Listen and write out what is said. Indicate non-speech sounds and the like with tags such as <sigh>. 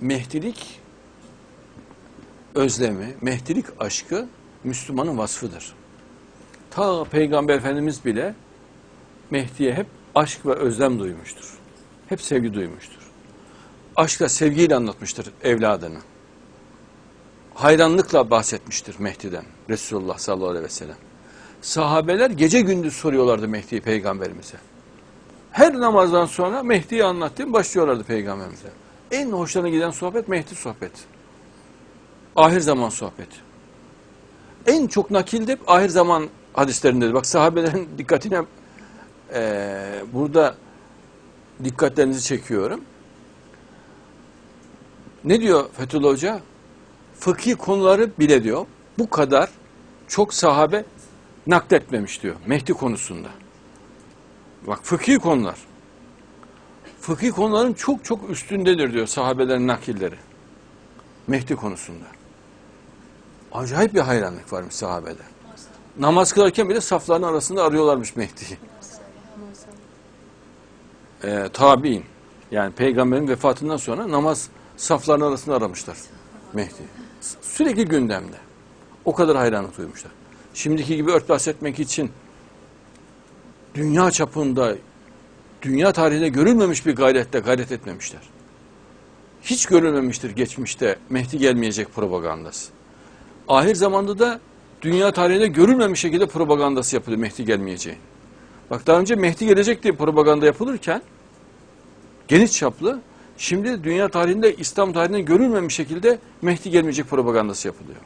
Mehdilik özlemi, Mehdilik aşkı Müslümanın vasfıdır. Ta Peygamber Efendimiz bile Mehdi'ye hep aşk ve özlem duymuştur. Hep sevgi duymuştur. Aşkla, sevgiyle anlatmıştır evladını. Hayranlıkla bahsetmiştir Mehdi'den Resulullah sallallahu aleyhi ve sellem. Sahabeler gece gündüz soruyorlardı Mehdi'yi peygamberimize. Her namazdan sonra Mehdi'yi anlattığım başlıyorlardı peygamberimize. En hoşlarına giden sohbet Mehdi sohbeti. Ahir zaman sohbeti. En çok nakilde ahir zaman hadislerindedir. Bak sahabelerin <laughs> dikkatine eee, burada dikkatlerinizi çekiyorum. Ne diyor Fethullah Hoca? Fıkhi konuları bile diyor bu kadar çok sahabe nakletmemiş diyor Mehdi konusunda. Bak fıkhi konular. Fıkhi konuların çok çok üstündedir diyor sahabelerin nakilleri. Mehdi konusunda. Acayip bir hayranlık varmış sahabede. Namaz kılarken bile safların arasında arıyorlarmış Mehdi'yi. Ee, tabi'in yani peygamberin vefatından sonra namaz safların arasında aramışlar Mehdi. Sürekli gündemde. O kadar hayranlık duymuşlar. Şimdiki gibi örtbas etmek için dünya çapında, dünya tarihinde görülmemiş bir gayretle gayret etmemişler. Hiç görülmemiştir geçmişte Mehdi gelmeyecek propagandası. Ahir zamanda da dünya tarihinde görülmemiş şekilde propagandası yapılıyor Mehdi gelmeyeceğin. Bak daha önce Mehdi gelecek diye propaganda yapılırken geniş çaplı şimdi dünya tarihinde İslam tarihinde görülmemiş şekilde Mehdi gelmeyecek propagandası yapılıyor.